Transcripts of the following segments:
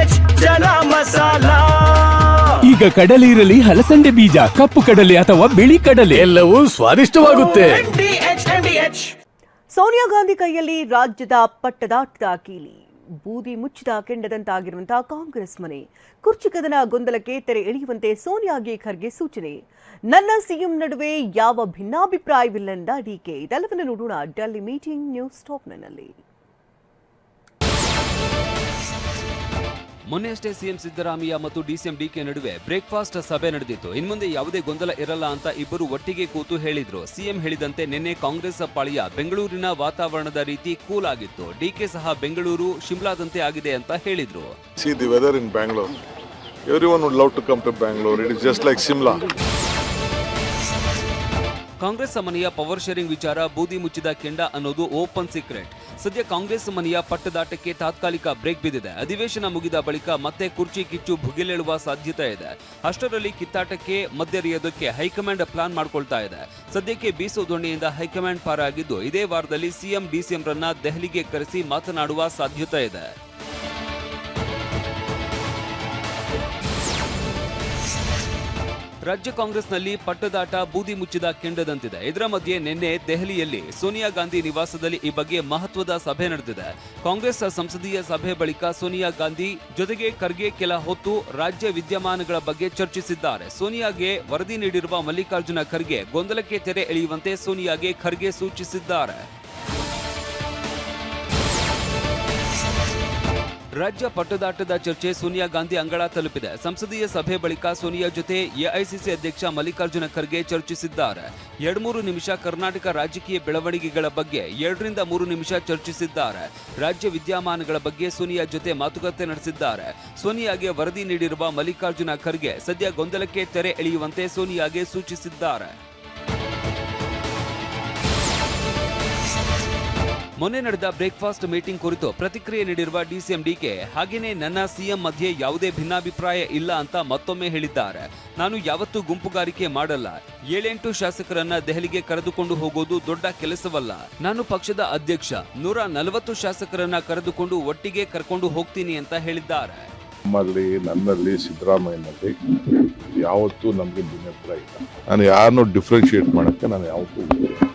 H ಜನ ಮಸಾಲ. ಈಗ ಕಡಲೆ ಇರಲಿ ಹಲಸಂಡೆ ಬೀಜ ಕಪ್ಪು ಕಡಲೆ ಅಥವಾ ಬಿಳಿ ಕಡಲೆ. ಎಲ್ಲವೂ ಸ್ವಾದಿಷ್ಟವಾಗುತ್ತೆ. ಎಚ್ ಸೋನಿಯಾ ಗಾಂಧಿ ಕೈಯಲ್ಲಿ ರಾಜ್ಯದ ಪಟ್ಟದಾಟದ ಕೀಲಿ ಬೂದಿ ಮುಚ್ಚಿದ ಕೆಂಡದಂತಾಗಿರುವಂತಹ ಕಾಂಗ್ರೆಸ್ ಮನೆ. ಕುರ್ಚಿ ಕದನ ಗೊಂದಲಕ್ಕೆ ತೆರೆ ಎಳೆಯುವಂತೆ ಸೋನಿಯಾಗೆ ಖರ್ಗೆ ಸೂಚನೆ. ನನ್ನ ಸಿಎಂ ನಡುವೆ ಯಾವ ಭಿನ್ನಾಭಿಪ್ರಾಯವಿಲ್ಲ ಎಂದ ಡಿಕೆ ಇದೆಲ್ಲವನ್ನು ನೋಡೋಣ. ಡೆಲ್ಲಿ ಮೀಟಿಂಗ್ ನ್ಯೂಸ್ ಟಾಪ್ನಲ್ಲಿ ಮೊನ್ನೆಯಷ್ಟೇ ಸಿಎಂ ಸಿದ್ದರಾಮಯ್ಯ ಮತ್ತು ಡಿಸಿಎಂ ಡಿಕೆ ನಡುವೆ ಬ್ರೇಕ್ಫಾಸ್ಟ್ ಸಭೆ ನಡೆದಿತ್ತು. ಇನ್ಮುಂದೆ ಯಾವುದೇ ಗೊಂದಲ ಇರಲ್ಲ ಅಂತ ಇಬ್ಬರು ಒಟ್ಟಿಗೆ ಕೂತು ಹೇಳಿದ್ರು. ಸಿಎಂ ಹೇಳಿದಂತೆ ನಿನ್ನೆ ಕಾಂಗ್ರೆಸ್ ಪಾಳಿಯ ಬೆಂಗಳೂರಿನ ವಾತಾವರಣದ ರೀತಿ ಕೂಲ್ ಆಗಿತ್ತು. ಡಿಕೆ ಸಹ ಬೆಂಗಳೂರು ಶಿಮ್ಲಾದಂತೆ ಆಗಿದೆ ಅಂತ ಹೇಳಿದ್ರು. ಕಾಂಗ್ರೆಸ್ ಮನೆಯ ಪವರ್ ಶೇರಿಂಗ್ ವಿಚಾರ ಬೂದಿ ಮುಚ್ಚಿದ ಕೆಂಡ ಅನ್ನೋದು ಓಪನ್ ಸೀಕ್ರೆಟ್. ಸದ್ಯ ಕಾಂಗ್ರೆಸ್ ಮನೆಯ ಪಟ್ಟದಾಟಕ್ಕೆ ತಾತ್ಕಾಲಿಕ ಬ್ರೇಕ್ ಬಿದ್ದಿದೆ. ಅಧಿವೇಶನ ಮುಗಿದ ಬಳಿಕ ಮತ್ತೆ ಕುರ್ಚಿ ಕಿಚ್ಚು ಭುಗಿಲೇಳುವ ಸಾಧ್ಯತೆ ಇದೆ. ಅಷ್ಟರಲ್ಲಿ ಕಿತ್ತಾಟಕ್ಕೆ ಮದ್ಯರಿಯೋದಕ್ಕೆ ಹೈಕಮಾಂಡ್ ಪ್ಲಾನ್ ಮಾಡಿಕೊಳ್ತಾ ಇದೆ. ಸದ್ಯಕ್ಕೆ ಬೀಸೋ ದೊಣ್ಣೆಯಿಂದ ಹೈಕಮಾಂಡ್ ಪಾರಾಗಿದ್ದು, ಇದೇ ವಾರದಲ್ಲಿ ಸಿಎಂ ಡಿಸಿಎಂರನ್ನ ದೆಹಲಿಗೆ ಕರೆಸಿ ಮಾತನಾಡುವ ಸಾಧ್ಯತೆ ಇದೆ. ರಾಜ್ಯ ಕಾಂಗ್ರೆಸ್ನಲ್ಲಿ ಪಟ್ಟದಾಟ, ಬೂದಿ ಮುಚ್ಚಿದ ಕೆಂಡದಂತಿದೆ. ಇದರ ಮಧ್ಯೆ ನಿನ್ನೆ ದೆಹಲಿಯಲ್ಲಿ ಸೋನಿಯಾ ಗಾಂಧಿ ನಿವಾಸದಲ್ಲಿ ಈ ಬಗ್ಗೆ ಮಹತ್ವದ ಸಭೆ ನಡೆದಿದೆ. ಕಾಂಗ್ರೆಸ್ ಸಂಸದೀಯ ಸಭೆ ಬಳಿಕ ಸೋನಿಯಾ ಗಾಂಧಿ ಜೊತೆಗೆ ಖರ್ಗೆ ಕೆಲ ಹೊತ್ತು ರಾಜ್ಯ ವಿದ್ಯಮಾನಗಳ ಬಗ್ಗೆ ಚರ್ಚಿಸಿದ್ದಾರೆ. ಸೋನಿಯಾಗೆ ವರದಿ ನೀಡಿರುವ ಮಲ್ಲಿಕಾರ್ಜುನ ಖರ್ಗೆ ಗೊಂದಲಕ್ಕೆ ತೆರೆ ಎಳೆಯುವಂತೆ ಸೋನಿಯಾಗೆ ಖರ್ಗೆ ಸೂಚಿಸಿದ್ದಾರೆ. ರಾಜ್ಯ ಪಟ್ಟದಾಟದ ಚರ್ಚೆ ಸೋನಿಯಾ ಗಾಂಧಿ ಅಂಗಳ ತಲುಪಿದೆ. ಸಂಸದೀಯ ಸಭೆ ಬಳಿಕ ಸೋನಿಯಾ ಜೊತೆ ಎಐಸಿಸಿ ಅಧ್ಯಕ್ಷ ಮಲ್ಲಿಕಾರ್ಜುನ ಖರ್ಗೆ ಚರ್ಚಿಸಿದ್ದಾರೆ. ಎರಡ್ಮೂರು ನಿಮಿಷ ಕರ್ನಾಟಕ ರಾಜಕೀಯ ಬೆಳವಣಿಗೆಗಳ ಬಗ್ಗೆ ಎರಡರಿಂದ ಮೂರು ನಿಮಿಷ ಚರ್ಚಿಸಿದ್ದಾರೆ. ರಾಜ್ಯ ವಿದ್ಯಮಾನಗಳ ಬಗ್ಗೆ ಸೋನಿಯಾ ಜೊತೆ ಮಾತುಕತೆ ನಡೆಸಿದ್ದಾರೆ. ಸೋನಿಯಾಗೆ ವರದಿ ನೀಡಿರುವ ಮಲ್ಲಿಕಾರ್ಜುನ ಖರ್ಗೆ ಸದ್ಯ ಗೊಂದಲಕ್ಕೆ ತೆರೆ ಎಳೆಯುವಂತೆ ಸೋನಿಯಾಗೆ ಸೂಚಿಸಿದ್ದಾರೆ. ಮೊನ್ನೆ ನಡೆದ ಬ್ರೇಕ್ಫಾಸ್ಟ್ ಮೀಟಿಂಗ್ ಕುರಿತು ಪ್ರತಿಕ್ರಿಯೆ ನೀಡಿರುವ ಡಿಸಿಎಂ ಡಿಕೆ ಹಾಗೆಯೇ ನನ್ನ ಸಿಎಂ ಮಧ್ಯೆ ಯಾವುದೇ ಭಿನ್ನಾಭಿಪ್ರಾಯ ಇಲ್ಲ ಅಂತ ಮತ್ತೊಮ್ಮೆ ಹೇಳಿದ್ದಾರೆ. ನಾನು ಯಾವತ್ತೂ ಗುಂಪುಗಾರಿಕೆ ಮಾಡಲ್ಲ. ಏಳೆಂಟು ಶಾಸಕರನ್ನ ದೆಹಲಿಗೆ ಕರೆದುಕೊಂಡು ಹೋಗೋದು ದೊಡ್ಡ ಕೆಲಸವಲ್ಲ. ನಾನು ಪಕ್ಷದ ಅಧ್ಯಕ್ಷ, ನೂರ ನಲವತ್ತು ಶಾಸಕರನ್ನ ಕರೆದುಕೊಂಡು ಒಟ್ಟಿಗೆ ಕರ್ಕೊಂಡು ಹೋಗ್ತೀನಿ ಅಂತ ಹೇಳಿದ್ದಾರೆ. ನಮ್ಮಲ್ಲಿ, ನನ್ನಲ್ಲಿ, ಸಿದ್ದರಾಮಯ್ಯನಲ್ಲಿ ಯಾವತ್ತೂ ನಮಗೆ ಭಿನ್ನಾಭಿಪ್ರಾಯ ಇಲ್ಲ. ನಾನು ಯಾರನ್ನು ಡಿಫ್ರೆನ್ಶಿಯೇಟ್ ಮಾಡೋಕ್ಕೆ ನಾನು ಯಾವತ್ತೂ.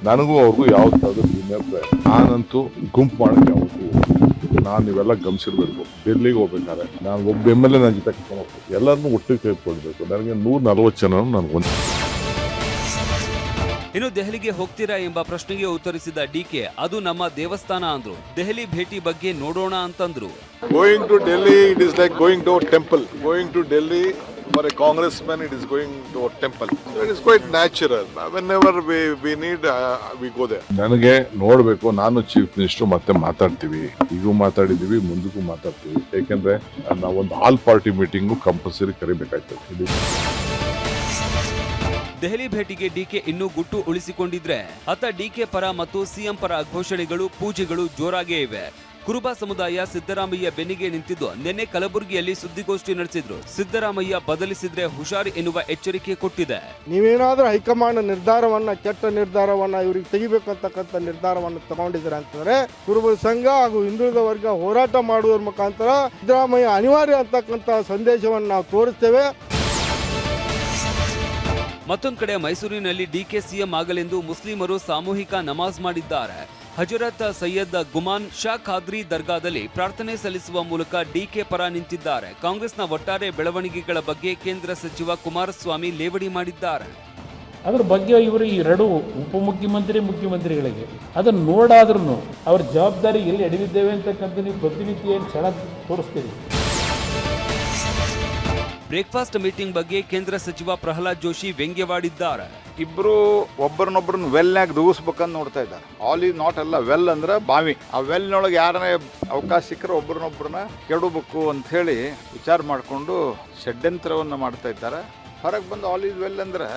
ನನಗೂ ಅವ್ರಿಗೂ ಯಾವತ್ತಾದ್ರೂ ಭಿನ್ನಾಭಿಪ್ರಾಯ. ನಾನಂತೂ ಗುಂಪು ಮಾಡೋಕ್ಕೆ ಯಾವತ್ತೂ ನಾನು ಇವೆಲ್ಲ ಗಮನಿಸಿರ್ಬೇಕು. ಡೆಲ್ಲಿಗೆ ಹೋಗ್ಬೇಕಾದ್ರೆ ನಾನು ಒಬ್ಬ ಎಂ ಎಲ್ ಎ ನನ್ನ ಜೊತೆ ಕರ್ಕೊಂಡು ಹೋಗ್ಬೇಕು. ಎಲ್ಲರನ್ನೂ ಒಟ್ಟಿಗೆ ಕೈಕೊಳ್ಬೇಕು ನನಗೆ ನೂರ ನಲವತ್ತು ಜನ ನನಗೆ ಒಂದು ಇನ್ನು ದೆಹಲಿಗೆ ಹೋಗ್ತೀರಾ ಎಂಬ ಪ್ರಶ್ನೆಗೆ ಉತ್ತರಿಸಿದ ಡಿಕೆ ಅದು ನಮ್ಮ ದೇವಸ್ಥಾನ ಅಂದ್ರು. ದೆಹಲಿ ಭೇಟಿ ಬಗ್ಗೆ ನೋಡೋಣ ಅಂತಂದ್ರು. Going to Delhi it is like going to temple going to Delhi for a Congress man it is going to temple it is quite natural whenever we need we go there ನನಗೆ ನೋಡಬೇಕು ನಾನು chief minister ಮತ್ತೆ ಮಾತಾಡ್ತೀವಿ. ಈಗೂ ಮಾತಾಡಿದೀವಿ ಮುಂದಕ್ಕೂ ಮಾತಾಡ್ತೀವಿ. ಯಾಕೆಂದ್ರೆ ನಾವು ಒಂದು ಆಲ್ ಪಾರ್ಟಿ ಮೀಟಿಂಗ್ ಕಂಪಲ್ಸರಿ ಕರಿಬೇಕಾಯ್ತದೆ. ದೆಹಲಿ ಭೇಟಿಗೆ ಡಿಕೆ ಇನ್ನೂ ಗುಟ್ಟು ಉಳಿಸಿಕೊಂಡಿದ್ರೆ ಅತ್ತ ಡಿಕೆ ಪರ ಮತ್ತು ಸಿಎಂ ಪರ ಘೋಷಣೆಗಳು, ಪೂಜೆಗಳು ಜೋರಾಗೇ ಇವೆ. ಕುರುಬ ಸಮುದಾಯ ಸಿದ್ದರಾಮಯ್ಯ ಬೆನ್ನಿಗೆ ನಿಂತಿದ್ದು, ನಿನ್ನೆ ಕಲಬುರಗಿಯಲ್ಲಿ ಸುದ್ದಿಗೋಷ್ಠಿ ನಡೆಸಿದ್ರು. ಸಿದ್ದರಾಮಯ್ಯ ಬದಲಿಸಿದ್ರೆ ಹುಷಾರ್ ಎನ್ನುವ ಎಚ್ಚರಿಕೆ ಕೊಟ್ಟಿದೆ. ನೀವೇನಾದ್ರೂ ಹೈಕಮಾಂಡ್ ನಿರ್ಧಾರವನ್ನ, ಕೆಟ್ಟ ನಿರ್ಧಾರವನ್ನ ಇವ್ರಿಗೆ ತೆಗಿಬೇಕಂತಕ್ಕಂಥ ನಿರ್ಧಾರವನ್ನು ತಗೊಂಡಿದ್ದೀರ ಅಂತಂದ್ರೆ, ಕುರುಬ ಸಂಘ ಹಾಗೂ ಹಿಂದುಳಿದ ವರ್ಗ ಹೋರಾಟ ಮಾಡುವ ಮುಖಾಂತರ ಸಿದ್ದರಾಮಯ್ಯ ಅನಿವಾರ್ಯ ಅಂತಕ್ಕಂಥ ಸಂದೇಶವನ್ನು ನಾವು ತೋರಿಸ್ತೇವೆ. ಮತ್ತೊಂದು ಕಡೆ ಮೈಸೂರಿನಲ್ಲಿ ಡಿಕೆ ಸಿಎಂ ಆಗಲೆಂದು ಮುಸ್ಲಿಮರು ಸಾಮೂಹಿಕ ನಮಾಜ್ ಮಾಡಿದ್ದಾರೆ. ಹಜರತ್ ಸೈಯದ್ ಗುಮಾನ್ ಶಾ ಖಾದ್ರಿ ದರ್ಗಾದಲ್ಲಿ ಪ್ರಾರ್ಥನೆ ಸಲ್ಲಿಸುವ ಮೂಲಕ ಡಿಕೆ ಪರ ನಿಂತಿದ್ದಾರೆ. ಕಾಂಗ್ರೆಸ್ನ ಒಟ್ಟಾರೆ ಬೆಳವಣಿಗೆಗಳ ಬಗ್ಗೆ ಕೇಂದ್ರ ಸಚಿವ ಕುಮಾರಸ್ವಾಮಿ ಲೇವಡಿ ಮಾಡಿದ್ದಾರೆ. ಅದ್ರ ಬಗ್ಗೆ ಇವರು ಈ ಎರಡು ಉಪಮುಖ್ಯಮಂತ್ರಿ ಮುಖ್ಯಮಂತ್ರಿಗಳಿಗೆ ಅದನ್ನು ನೋಡಾದ್ರೂ ಅವ್ರ ಜವಾಬ್ದಾರಿ ಎಲ್ಲಿ ಎಡವಿದ್ದೇವೆ ಅಂತಕ್ಕಂಥ ನೀವು ಪ್ರತಿನಿತ್ಯ ಏನು ಕ್ಷಣ ತೋರಿಸ್ತೀರಿ? ಬ್ರೇಕ್ಫಾಸ್ಟ್ ಮೀಟಿಂಗ್ ಬಗ್ಗೆ ಕೇಂದ್ರ ಸಚಿವ ಪ್ರಹ್ಲಾದ್ ಜೋಶಿ ವ್ಯಂಗ್ಯವಾಡಿದ್ದಾರೆ. ಇಬ್ರು ಒಬ್ಬರನ್ನೊಬ್ಬರನ್ನ ವೆಲ್ನಾಗ ದೂಗಿಸ್ಬೇಕಂತ ನೋಡ್ತಾ ಇದ್ದಾರೆ. ಆಲ್ ಈಸ್ ನಾಟ್ ಅಲ್ಲ ವೆಲ್ ಅಂದ್ರೆ ಬಾವಿ. ಆ ವೆಲ್ನೊಳಗೆ ಯಾರನ್ನೇ ಅವಕಾಶ ಸಿಕ್ಕರೆ ಒಬ್ಬರನ್ನೊಬ್ಬರನ್ನ ಕೆಡಬೇಕು ಅಂತ ಹೇಳಿ ವಿಚಾರ ಮಾಡಿಕೊಂಡು ಷಡ್ಯಂತ್ರವನ್ನು ಮಾಡ್ತಾ ಇದ್ದಾರೆ. ಹೊರಗೆ ಬಂದು ಆಲ್ ಈಸ್ ವೆಲ್ ಅಂದ್ರೆ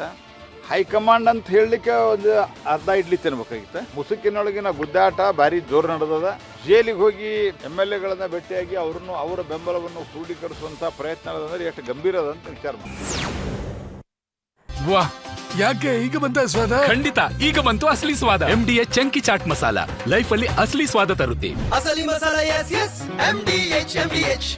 ಹೈಕಮಾಂಡ್ ಅಂತ ಹೇಳಲಿಕ್ಕೆ ಒಂದು ಅರ್ಧ ಇಡ್ಲಿ ತಿನ್ಬೇಕಾಗಿತ್ತು. ಮುಸುಕಿನೊಳಗಿನ ಗುದ್ದಾಟ ಭಾರಿ ಜೋರು ನಡೆದದ. ಜೈಲಿಗೆ ಹೋಗಿ ಎಂ ಎಲ್ ಎಗಳನ್ನ ಭೇಟಿಯಾಗಿ ಅವ್ರನ್ನು ಅವರ ಬೆಂಬಲವನ್ನು ಕ್ರೋಢೀಕರಿಸುವಂಥ ಪ್ರಯತ್ನ ಅಂದ್ರೆ ಎಷ್ಟು ಗಂಭೀರ ಅದ ಅಂತ ವಿಚಾರ ವಾಹ್ ವಾ ಯಾಕೆ ಈಗ ಬಂತ ಸ್ವಾದ? ಖಂಡಿತ ಈಗ ಬಂತು ಅಸಲಿ ಸ್ವಾದ. M D H chunky chaat masala. Life ಅಲ್ಲಿ ಅಸಲಿ ಸ್ವಾದ ತರುತ್ತೆ. ಅಸಲಿ masala S S M D H M D H